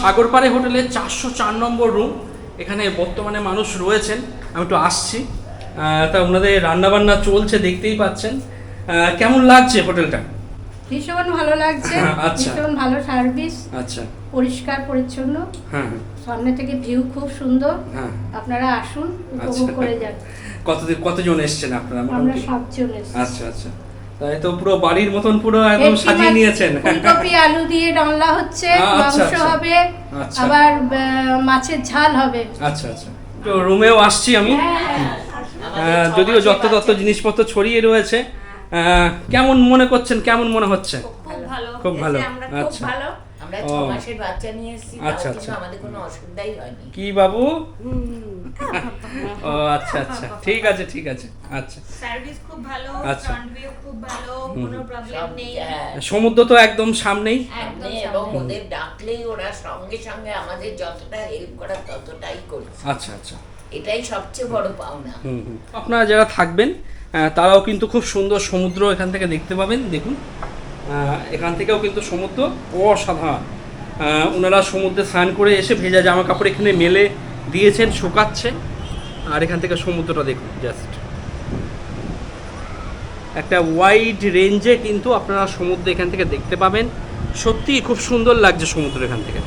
সাগরপাড়ে হোটেলে চারশো চার নম্বর রুম। এখানে বর্তমানে মানুষ রয়েছেন। আমি একটু আসছি। তা ওনাদের রান্নাবান্না চলছে দেখতেই পাচ্ছেন। কেমন লাগছে হোটেলটা? ভীষণ ভালো লাগছে। আচ্ছা। ভীষণ ভালো সার্ভিস। আচ্ছা। পরিষ্কার পরিচ্ছন্ন। হ্যাঁ হ্যাঁ, সামনে থেকে ভিউ খুব সুন্দর। হ্যাঁ। আপনারা আসুন উপভোগ আচ্ছা। করে যান। কতদিন কতজন এসছেন আপনারা আমরা সাতজন এসেছি। আচ্ছা আচ্ছা। তাই তো পুরো বাড়ির মতন পুরো একদম সাজিয়ে নিয়েছেন। ফুলকপি আলু দিয়ে ডালনা হচ্ছে আচ্ছা, মাংস আচ্ছা। হবে আচ্ছা। আবার মাছের ঝাল হবে। আচ্ছা আচ্ছা। তো রুমেও আসছি আমি। আহ, যদিও যত তত জিনিসপত্র ছড়িয়ে রয়েছে কেমন মনে করছেন? কেমন মনে হচ্ছে? খুব ভালো। খুব ভালো, এসে আমরা খুব আচ্ছা। ভালো। আমরা ছ মাসের বাচ্চা নিয়ে এসেছি আচ্ছা, আচ্ছা। আমাদের কোনো অসুবিধাই হয়নি। কি বাবু? ও আচ্ছা আচ্ছা। ঠিক আছে ঠিক আছে। আচ্ছা। সার্ভিস খুব ভালো আচ্ছা। খুব ভালো কোনো প্রবলেম নেই। হ্যাঁ, সমুদ্র তো একদম সামনেই। এবং ওদের ডাকলেই ওরা সঙ্গে সঙ্গে আমাদের যতটা হেল্প করা ততটাই করছে। আচ্ছা আচ্ছা। এটাই সবচেয়ে বড় পাওনা। হুম হুম। আপনারা যারা থাকবেন তারাও কিন্তু খুব সুন্দর সমুদ্র এখান থেকে দেখতে পাবেন দেখুন। এখান থেকেও কিন্তু সমুদ্র অসাধারণ। ওনারা সমুদ্রে স্নান করে এসে ভেজা জামা কাপড় এখানে মেলে দিয়েছেন, শুকাচ্ছে। আর এখান থেকে সমুদ্রটা দেখুন জাস্ট একটা ওয়াইড রেঞ্জে কিন্তু আপনারা সমুদ্র এখান থেকে দেখতে পাবেন। সত্যিই খুব সুন্দর লাগছে সমুদ্র এখান থেকে।